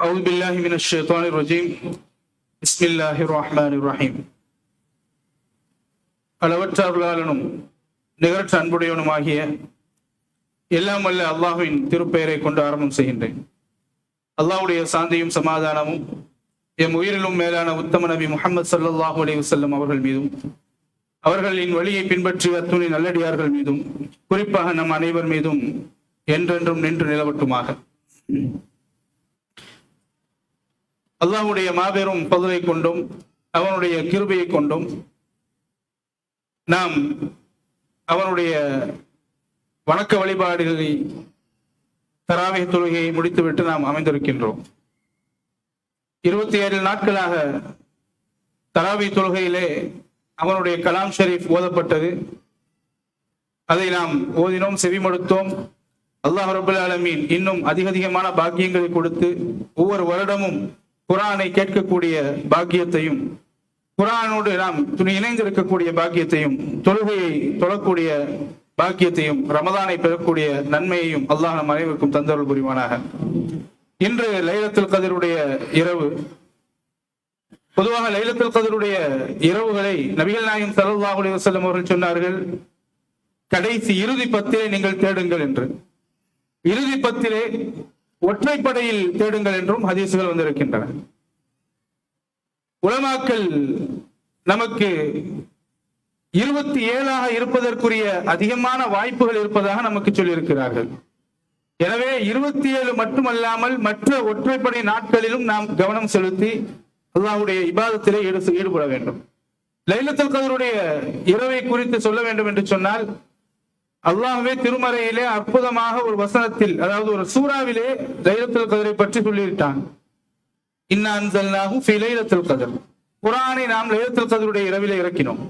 أعوذ بالله من الشيطان الرجيم بسم الله الرحمن الرحيم அளவற்ற அருளாளனும் நிகரற்ற அன்புடையவனுமாகிய எல்லாம் வல்ல அல்லாஹ்வின் திருப்பெயரை கொண்டு ஆரம்பம் செய்கின்றேன் அல்லாஹ்வுடைய சாந்தியும் சமாதானமும் எம் உயிரிலும் மேலான உத்தம நபி முஹம்மது ஸல்லல்லாஹு அலைஹி வஸல்லம் அவர்கள் மீதும் அவர்களின் வழியை பின்பற்றி அத்துணை நல்லடியார்கள் மீதும் குறிப்பாக நம் அனைவர் மீதும் என்றென்றும் நின்று நிலவட்டுமாக அல்லாஹுடைய மாபெரும் பதவை கொண்டும் அவனுடைய கிருபையை கொண்டும் நாம் அவனுடைய வணக்க வழிபாடுகளை தராவிக தொழுகையை முடித்துவிட்டு நாம் அமைந்திருக்கின்றோம். இருபத்தி ஏழு நாட்களாக தராவி தொழுகையிலே அவனுடைய கலாம் ஷெரீப் ஓதப்பட்டது. அதை நாம் ஓதினோம் செவிமடுத்தோம். அல்லாஹ் ரபுல் ஆலமீன் இன்னும் அதிக அதிகமான பாக்கியங்களை கொடுத்து ஒவ்வொரு வருடமும் குரானை கேட்கக்கூடிய பாக்கியத்தையும் குரானோடு நாம் துணி இணைந்திருக்கக்கூடிய பாக்கியத்தையும் தொழுகையை தொழக்கூடிய பாக்கியத்தையும் ரமதானை பெறக்கூடிய நன்மையையும் அல்லாஹ் நம் அனைவருக்கும் தந்தருள் புரிவானாக. இன்று லைலத்தில் கதிருடைய இரவு பொதுவாக லைலத்தில் கதிருடைய இரவுகளை நபிகள் நாயகம் ஸல்லல்லாஹு அலைஹி வஸல்லம் அவர்கள் சொன்னார்கள் கடைசி இறுதி பத்திலே நீங்கள் தேடுங்கள் என்று. இறுதி பத்திலே ஒற்றைப்படையில் தேடுங்கள் என்றும் ஹதீசுகள் வந்திருக்கின்றன. உலமாக்கள் நமக்கு இருபத்தி ஏழாக இருப்பதற்குரிய அதிகமான வாய்ப்புகள் இருப்பதாக நமக்கு சொல்லியிருக்கிறார்கள். எனவே இருபத்தி ஏழு மட்டுமல்லாமல் மற்ற ஒற்றைப்படை நாட்களிலும் நாம் கவனம் செலுத்தி அல்லாஹுடைய இபாதத்திலே ஈடு ஈடுபட வேண்டும். லைலத்தல் கதருடைய இரவை குறித்து சொல்ல வேண்டும் என்று சொன்னால் அல்லாஹ்வே திருமறையிலே அற்புதமாக ஒரு வசனத்தில் அதாவது ஒரு சூறாவிலே லைலத்துல் கதரை பற்றி சொல்லிவிட்டான் இன்னா அன்சல்னாஹு கதர். குரானை நாம் லைலத்துல் கதருடைய இரவிலே இறக்கினோம்.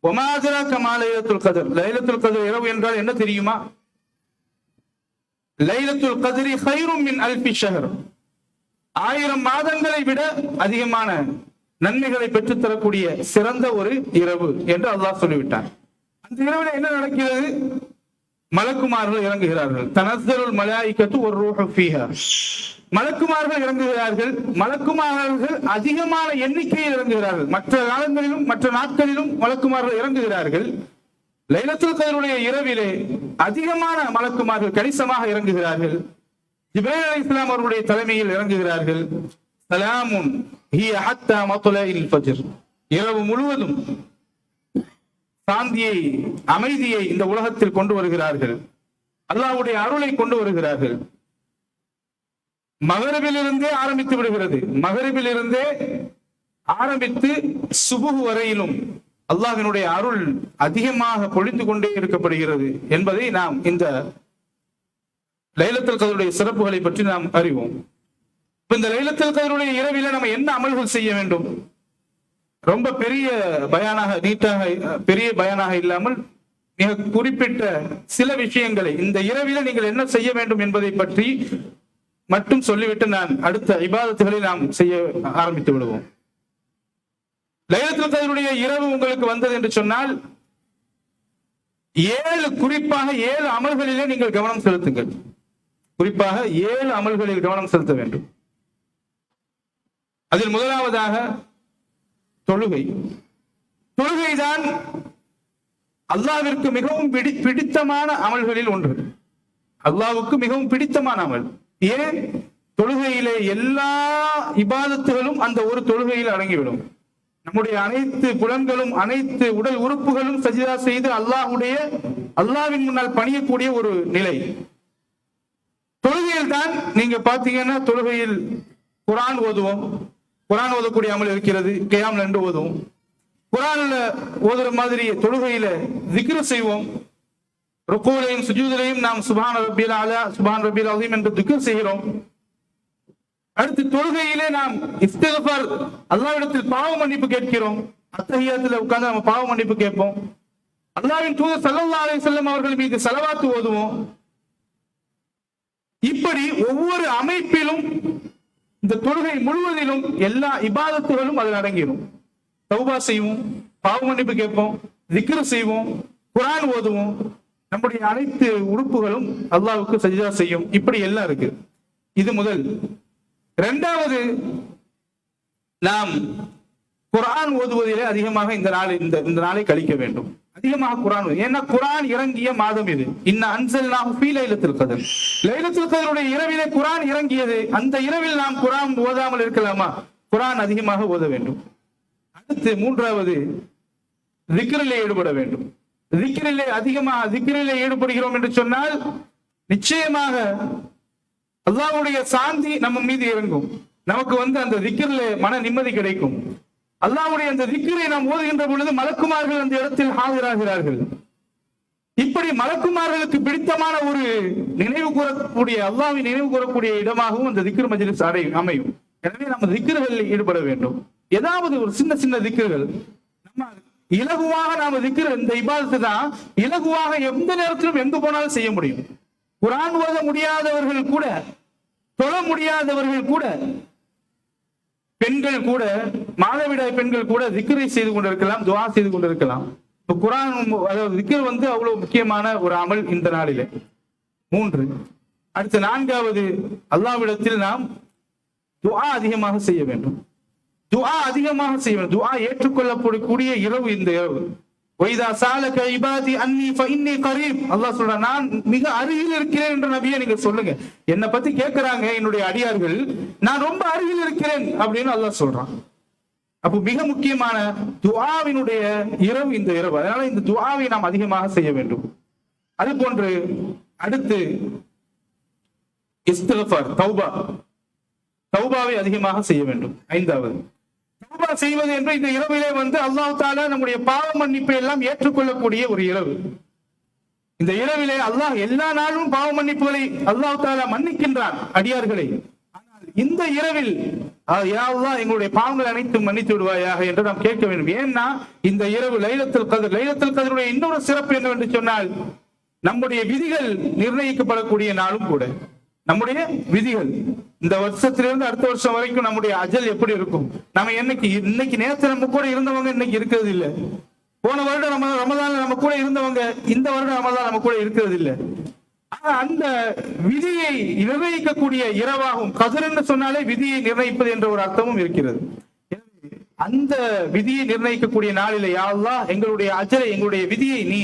வமா கமா லைலத்துல் கதர்? லைலத்துல் கதர் இரவு என்றால் என்ன தெரியுமா? லைலத்துல் கதிரி ஹைரும் மின் அல்பி ஷஹர். ஆயிரம் மாதங்களை விட அதிகமான நன்மைகளை பெற்றுத் தரக்கூடிய சிறந்த ஒரு இரவு என்று அல்லாஹ் சொல்லிவிட்டான். அந்த இரவில் என்ன நடக்கிறது? மலக்குமார்கள் இறங்குகிறார்கள். தனசருள் மலாய்க்கத்து ஒரு ரூஹ மலக்குமார்கள் இறங்குகிறார்கள். மலக்குமார்கள் அதிகமான எண்ணிக்கையில் இறங்குகிறார்கள். மற்ற காலங்களிலும் மற்ற நாட்களிலும் மலக்குமார்கள் இறங்குகிறார்கள். லைலத்துல் கதருடைய இரவிலே அதிகமான மலக்குமார்கள் கணிசமாக இறங்குகிறார்கள். ஜிப்ரேல் அலி இஸ்லாம் அவர்களுடைய தலைமையில் இறங்குகிறார்கள். சலாமுன் இரவு முழுவதும் சாந்தியை அமைதியை இந்த உலகத்தில் கொண்டு வருகிறார்கள். அல்லாஹ்வுடைய அருளை கொண்டு வருகிறார்கள். மகரபிலிருந்தே ஆரம்பித்து விடுகிறது. மகரபிலிருந்தே ஆரம்பித்து சுபுகு வரையிலும் அல்லாஹினுடைய அருள் அதிகமாக பொழிந்து கொண்டே இருக்கப்படுகிறது என்பதை நாம் இந்த லைலத்தில் கதருடைய சிறப்புகளை பற்றி நாம் அறிவோம். இந்த லைலத்தில் கதருடைய இரவில நம்ம என்ன அமல்கள் செய்ய வேண்டும்? ரொம்ப பெரிய பயானாக நீட்டாக பெரிய பயானாக இல்லாமல் மிக குறிப்பிட்ட சில விஷயங்களை இந்த இரவில நீங்கள் என்ன செய்ய வேண்டும் என்பதை பற்றி மட்டும் சொல்லிவிட்டு நான் அடுத்த இபாதத்துகளை நாம் செய்ய ஆரம்பித்து விடுவோம். லைலத்துல் கதருடைய இரவு உங்களுக்கு வந்தது என்று சொன்னால் ஏழு குறிப்பாக ஏழு அமல்களிலே நீங்கள் கவனம் செலுத்துங்கள். குறிப்பாக ஏழு அமல்களில் கவனம் செலுத்த வேண்டும். அதில் முதலாவதாக தொழுகை. தொழுகைதான் அல்லாவிற்கு மிகவும் பிடி பிடித்தமான அமல்களில் ஒன்று. அல்லாவுக்கு மிகவும் பிடித்தமான அமல். ஏன்? தொழுகையிலே எல்லா இபாதத்துகளும் அந்த ஒரு தொழுகையில் அடங்கிவிடும். நம்முடைய அனைத்து புலன்களும் அனைத்து உடல் உறுப்புகளும் சஜிதா செய்து அல்லாஹுடைய அல்லாவின் முன்னால் பணியக்கூடிய ஒரு நிலை. தொழுகையில் தான் நீங்க பாத்தீங்கன்னா தொழுகையில் குரான் ஓதுவோம். குரான் ஓதக்கூடிய அமல் இருக்கிறது கியாம் ரெண்டு ஓதுவோம் குரான்ல ஓதுற மாதிரி தொழுகையில திக்ரு செய்வோம். ருக்கூலையும் சுஜூதிலையும் நாம் சுபான் ரபில் அலா சுபான் ரபில் அலீம் என்று திக்ரு செய்கிறோம். அடுத்து தொழுகையிலே நாம் இஸ்திகபார் அல்லாவிடத்தில் பாவ மன்னிப்பு கேட்கிறோம். அத்தகையத்துல உட்கார்ந்து நம்ம பாவ மன்னிப்பு கேட்போம். அல்லாவின் தூதர் சல்லல்லா அலி செல்லம் அவர்கள் மீது செலவாத்து ஓதுவோம். இப்படி ஒவ்வொரு அமைப்பிலும் இந்த தொழுகை முழுவதிலும் எல்லா இபாதத்துகளும் அதில் அடங்கிடும். தௌபா செய்வோம் பாவ மன்னிப்பு கேட்போம் திக்ரு செய்வோம் குரான் ஓதுவோம். நம்முடைய அனைத்து உறுப்புகளும் அல்லாவுக்கு சஜிதா செய்யும். இப்படி எல்லாம் இருக்கு. இது முதல். இரண்டாவது நாம் குரான் ஓதுவதிலே அதிகமாக இந்த நாள் இந்த இந்த நாளை கழிக்க வேண்டும். அதிகமாக குரான் ஏன்னா குரான் இறங்கிய மாதம் இது. இன்ன அன்சல் நாம் ஃபீ லைலத்தில் கதர். லைலத்தில் கதருடைய இரவிலே குரான் இறங்கியது. அந்த இரவில் நாம் குரான் ஓதாமல் இருக்கலாமா? குரான் அதிகமாக ஓத வேண்டும். அடுத்து மூன்றாவது திக்ரிலே ஈடுபட வேண்டும். திக்ரிலே அதிகமாக திக்ரிலே ஈடுபடுகிறோம் என்று சொன்னால் நிச்சயமாக அல்லாவுடைய சாந்தி நம்ம மீது இறங்கும். நமக்கு வந்து அந்த திக்ரிலே மன நிம்மதி கிடைக்கும். அல்லாவுடைய அந்த திக்கரை நாம் ஓதுகின்ற பொழுது மலக்குமார்கள் அந்த இடத்தில் ஆஜராகிறார்கள் இப்படி மலக்குமார்களுக்கு பிடித்தமான ஒரு நினைவு கூறக்கூடிய அல்லாவை நினைவு கூறக்கூடிய இடமாகவும் அந்த திக்ர் மஜ்லிஸ் அடை அமையும். எனவே நம்ம திக்ருகளில் ஈடுபட வேண்டும். ஏதாவது ஒரு சின்ன சின்ன திக்ருகள். நம்ம இலகுவாக நாம திக்ரு இந்த இபாதத்து தான் இலகுவாக எந்த நேரத்திலும் எங்கு போனாலும் செய்ய முடியும். குரான் ஓத முடியாதவர்கள் கூட தொழ முடியாதவர்கள் கூட பெண்கள் கூட மாதவிடாய் பெண்கள் கூட திக்ரை செய்து கொண்டிருக்கலாம் துவா செய்து கொண்டிருக்கலாம். இப்போ குரான் அதாவது திக்ர் வந்து அவ்வளவு முக்கியமான ஒரு அமல் இந்த நாளில. மூன்று. அடுத்து நான்காவது அல்லாவிடத்தில் நாம் துவா அதிகமாக செய்ய வேண்டும். துவா அதிகமாக செய்ய வேண்டும். துவா ஏற்றுக்கொள்ளப்படக்கூடிய இரவு இந்த இரவு. வைதா சாலக இபாதி அன்னி கரீம் கரீப். அல்லாஹ் சொல்றான் நான் மிக அருகில் இருக்கிறேன் என்ற நபியை நீங்க சொல்லுங்க. என்னை பத்தி கேட்கறாங்க என்னுடைய அடியார்கள். நான் ரொம்ப அருகில் இருக்கிறேன் அப்படின்னு அல்லாஹ் சொல்றான். அப்போ மிக முக்கியமான துவாவினுடைய இரவு இந்த இரவு. அதனால இந்த துவாவை நாம் அதிகமாக செய்ய வேண்டும். அது போன்று அடுத்து இஸ்திகஃபார் தௌபா. தௌபாவை அதிகமாக செய்ய வேண்டும். ஐந்தாவது. தௌபா செய்வது என்று இந்த இரவிலே வந்து அல்லாஹ் தாலா நம்முடைய பாவ மன்னிப்பை எல்லாம் ஏற்றுக்கொள்ளக்கூடிய ஒரு இரவு. இந்த இரவிலே அல்லாஹ் எல்லா நாளும் பாவ மன்னிப்புகளை அல்லாஹ் தாலா மன்னிக்கின்றான் அடியார்களை. இந்த இரவில் யாவெல்லாம் எங்களுடைய பாவங்கள் அனைத்தும் மன்னித்து விடுவாயாக என்று நாம் கேட்க வேண்டும். ஏன்னா இந்த இரவு லைலத்தில் கதிர் லைலத்தில் கதிருடைய இன்னொரு சிறப்பு என்னவென்று சொன்னால் நம்முடைய விதிகள் நிர்ணயிக்கப்படக்கூடிய நாளும் கூட. நம்முடைய விதிகள் இந்த வருஷத்திலிருந்து அடுத்த வருஷம் வரைக்கும் நம்முடைய அஜல் எப்படி இருக்கும்? நம்ம என்னைக்கு இன்னைக்கு நேற்று நம்ம கூட இருந்தவங்க இன்னைக்கு இருக்கிறது இல்லை. போன வருடம் நம்ம ரமதான நம்ம கூட இருந்தவங்க இந்த வருடம் ரமதான் நம்ம கூட இருக்கிறது இல்லை. அந்த விதியை நிர்ணயிக்கக்கூடிய இரவாகும். கதிர்ன்னு சொன்னாலே விதியை நிர்ணயிப்பது என்ற ஒரு அர்த்தமும் இருக்கிறது. அந்த விதியை நிர்ணயிக்கக்கூடிய நாளில யாழ்லா எங்களுடைய அஜரை எங்களுடைய விதியை நீ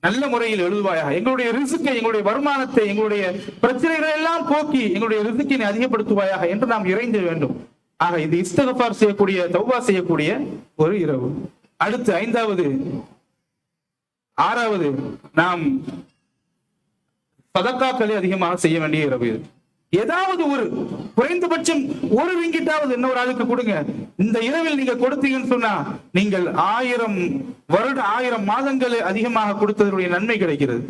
நல்ல முறையில் எழுதுவாயா எங்களுடைய ரிசுக்கை எங்களுடைய வருமானத்தை எங்களுடைய பிரச்சனைகளை எல்லாம் போக்கி எங்களுடைய ரிசுக்கை நீ அதிகப்படுத்துவாயாக என்று நாம் இறைந்து வேண்டும். ஆக இது இஸ்தகபார் செய்யக்கூடிய தௌவா செய்யக்கூடிய ஒரு இரவு. அடுத்து ஐந்தாவது ஆறாவது நாம் பதக்காக்களை அதிகமாக செய்ய வேண்டிய இரவு இது. ஏதாவது ஒரு குறைந்தபட்சம் ஒரு ரிங்கிட்டாவது இன்னொரு ஆளுக்கு கொடுங்க. இந்த இரவில் நீங்க கொடுத்தீங்கன்னு சொன்னா நீங்கள் ஆயிரம் வருட ஆயிரம் மாதங்கள் அதிகமாக கொடுத்ததனுடைய நன்மை கிடைக்கிறது.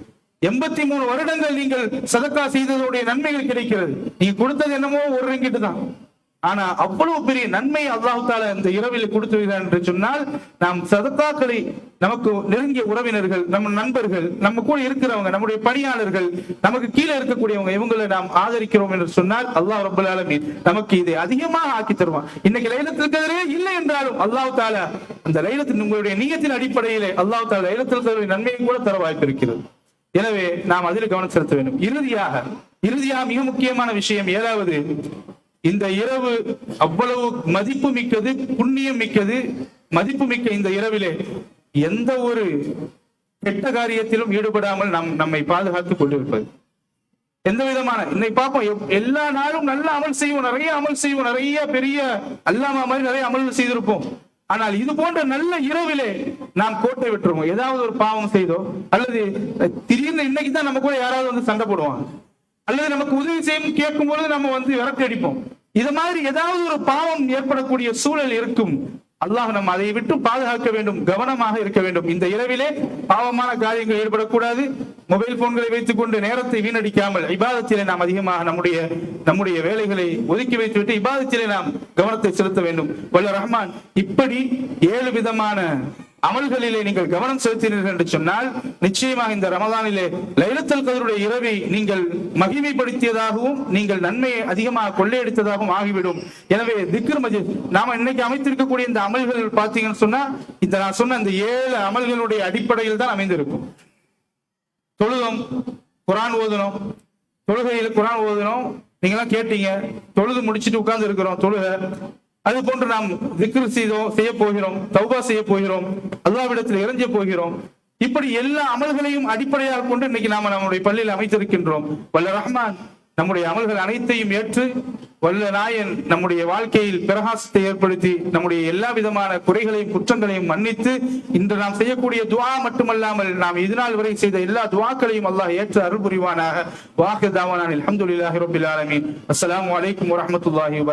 எண்பத்தி மூணு வருடங்கள் நீங்கள் சதக்கா செய்ததனுடைய நன்மைகள் கிடைக்கிறது. நீங்க கொடுத்தது என்னமோ ஒரு ரிங்கிட்டு தான். ஆனா அவ்வளவு பெரிய நன்மை அல்லாஹ் இந்த இரவில் கொடுத்து என்று சொன்னால் நாம் சதத்தாக்களை நமக்கு நெருங்கிய உறவினர்கள் நம்ம நண்பர்கள் நம்ம கூட இருக்கிறவங்க நம்முடைய பணியாளர்கள் நமக்கு கீழே இருக்கக்கூடியவங்க இவங்களை நாம் ஆதரிக்கிறோம் என்று சொன்னால் அல்லாஹ் ரப்பல் ஆலமீன் நமக்கு இதை அதிகமாக ஆக்கி தருவான். இன்னைக்கு லைலத்தில் கதிரே இல்லை என்றாலும் அல்லாஹ் தால அந்த லைலத்தின் உங்களுடைய நீயத்தின் அடிப்படையிலே அல்லாஹ் தாலா லைலத்தில் கதிரை நன்மையை கூட தர வாய்ப்பு இருக்கிறது. எனவே நாம் அதில் கவனம் செலுத்த வேண்டும். இறுதியாக இறுதியாக மிக முக்கியமான விஷயம் ஏதாவது? இந்த இரவு அவ்வளவு மதிப்பு மிக்கது புண்ணியம் மிக்கது மதிப்பு மிக்க இந்த இரவிலே எந்த ஒரு கெட்ட காரியத்திலும் ஈடுபடாமல் நம் நம்மை பாதுகாத்துக் கொண்டிருப்பது. எந்த விதமான இன்னைக்கு பார்ப்போம் எப்- எல்லா நாளும் நல்ல அமல் செய்வோம் நிறைய அமல் செய்வோம் நிறைய பெரிய அல்லாம மாதிரி நிறைய அமல் செய்திருப்போம். ஆனால் இது போன்ற நல்ல இரவிலே நாம் கோட்டை விட்டுருவோம். ஏதாவது ஒரு பாவம் செய்தோ அல்லது திடீர்னு இன்னைக்கு தான் நம்ம கூட யாராவது வந்து சண்டை போடுவாங்க. அல்லது நமக்கு உதவி செய்யும் கேட்கும் பொழுது நம்ம வந்து விரட்டி அடிப்போம். இது மாதிரி ஏதாவது ஒரு பாவம் ஏற்படக்கூடிய சூழல் இருக்கும். அல்லாஹ் நம்ம அதை விட்டு பாதுகாக்க வேண்டும் கவனமாக இருக்க வேண்டும். இந்த இரவிலே பாவமான காரியங்கள் ஈடுபடக்கூடாது மொபைல் போன்களை வைத்துக் கொண்டு நேரத்தை வீணடிக்காமல் இபாதத்திலே நாம் அதிகமாக நம்முடைய நம்முடைய வேலைகளை ஒதுக்கி வைத்துவிட்டு இபாதத்திலே நாம் கவனத்தை செலுத்த வேண்டும். வல்ல ரஹ்மான் இப்படி ஏழு விதமான அமல்களிலே நீங்கள் கவனம் செலுத்தினீர்கள் என்று சொன்னால் நிச்சயமாக இந்த ரமதானிலே லைலத்தல் கதருடைய இரவை நீங்கள் மகிமைப்படுத்தியதாகவும் நீங்கள் நன்மையை அதிகமாக கொள்ளையடித்ததாகவும் ஆகிவிடும். எனவே திக்ர் மஜித் நாம இன்னைக்கு அமைத்திருக்கக்கூடிய இந்த அமல்கள் பார்த்தீங்கன்னு சொன்னா இந்த நான் சொன்ன இந்த ஏழு அமல்களுடைய அடிப்படையில் தான் அமைந்திருக்கும். தொழுதும் குரான் ஓதணும் தொழுகையில் குரான் ஓதணும் நீங்களாம் கேட்டீங்க தொழுது முடிச்சிட்டு உட்கார்ந்து இருக்கிறோம் தொழுக. அது போன்று நாம் திக்ரு செய்தோம் செய்ய போகிறோம் தௌபா செய்ய போகிறோம் அல்லாவிடத்தில் இறைஞ்ச போகிறோம். இப்படி எல்லா அமல்களையும் அடிப்படையாக கொண்டு இன்னைக்கு நாம நம்முடைய பள்ளியில் அமைத்திருக்கின்றோம். வல்ல ரஹ்மான் நம்முடைய அமல்கள் அனைத்தையும் ஏற்று வல்ல நாயன் நம்முடைய வாழ்க்கையில் பிரகாசத்தை ஏற்படுத்தி நம்முடைய எல்லா விதமான குறைகளையும் குற்றங்களையும் மன்னித்து இன்று நாம் செய்யக்கூடிய துவா மட்டுமல்லாமல் நாம் இதுநாள் வரை செய்த எல்லா துவாக்களையும் அல்லாஹ் ஏற்று அருள் புரிவானாக வாக்கு தாவானில் அஹமதுல்லாஹி ரபில் ஆலமின். அஸ்லாம் வலைக்கம் வரமத்துல்லாஹி வபரகாத்துஹு